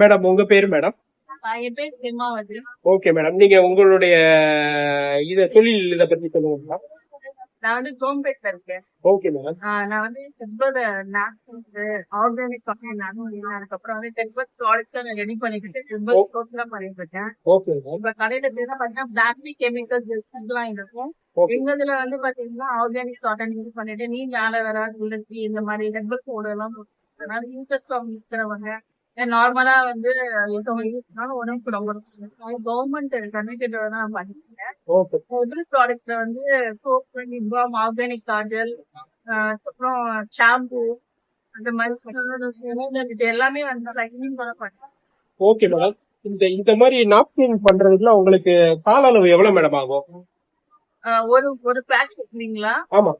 Madam உங்க பேரு madam? Okay madam. நீங்க உங்களுடைய இத தொழில் இத பத்தி சொல்லுங்க மேடம். நான் வந்து கோம்பேட்ல இருக்கேன். ஓகே மேடம் நான் வந்து செப்பர் நாக்ஸ் ஆர்கானிக் காஃபி நானும் அதுக்கப்புறம் வந்து செப்பர் ப்ராடக்ட்ஸ் நான் ரெடி பண்ணிக்கிட்டு செப்பர் சோப் எல்லாம் பண்ணிட்டு இருக்கேன். ஓகே இப்ப கடையில பேர் பாத்தீங்கன்னா பிளாஸ்டிக் கெமிக்கல்ஸ் இதெல்லாம் இருக்கும். ஓகே எங்க இதுல வந்து பாத்தீங்கன்னா ஆர்கானிக் காட்டன் யூஸ் பண்ணிட்டு நீங்க ஆலோவேரா துளசி இந்த மாதிரி ரெப்பர் பவுடர் எல்லாம் அதனால இன்ட்ரெஸ்ட் இருக்கிறவங்க நார்மலா வந்து எத்தவங்க யூஸ் பண்ணாலும் உடம்புக்கு ரொம்ப கவர்மெண்ட் கமிட்டட் தான் பண்ணிருக்கேன் ஓகே ப்ராடக்ட்ல வந்து சோப் நிப்பாம் ஆர்கானிக் காஜல் அப்புறம் ஷாம்பு அந்த மாதிரி எல்லாமே வந்து லைனிங் ஓகே மேடம் இந்த இந்த மாதிரி நாப்கின் பண்றதுக்குலாம் உங்களுக்கு கால அளவு எவ்வளவு மேடம் ஆகும்? ஒரு ஒரு பேக் இல்லைங்களா? ஆமா.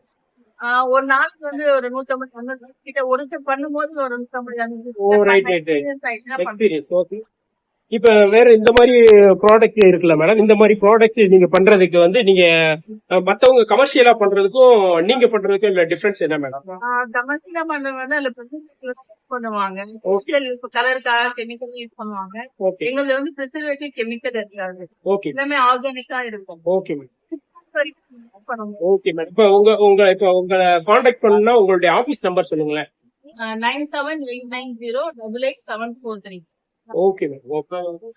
ஒரு நாளைக்கு வந்து ஒரு நூத்தம்பது கிட்ட ஒரு பண்ணும்போது ஒரு நூத்தம்பது எக்ஸ்பீரியன்ஸ் ஓகே இப்ப வேற இந்த மாதிரி ப்ராடக்ட் இருக்குல்ல மேடம் இந்த மாதிரி ப்ராடக்ட் நீங்க பண்றதுக்கு வந்து நீங்க மத்தவங்க கமர்ஷியலா பண்றதுக்கும் நீங்க பண்றதுக்கும் இல்ல டிஃபரன்ஸ் என்ன மேடம் கமர்ஷியலா பண்றவங்க அதுல பண்ணுவாங்க. கலருக்காக கெமிக்கல் யூஸ் பண்ணுவாங்க. எங்களுக்கு வந்து ப்ரிசர்வேட்டிவ் கெமிக்கல் இருக்காது. ஓகே எல்லாமே ஆர்கானிக்கா இருக்கும். ஓகே மேடம் ஓகே மேடம் இப்ப உங்க உங்க இப்ப உங்களை காண்டாக்ட் பண்ணா உங்களுடைய ஆபீஸ் நம்பர் சொல்லுங்களேன். Nine seven eight nine zero double eight seven four three okay madam okay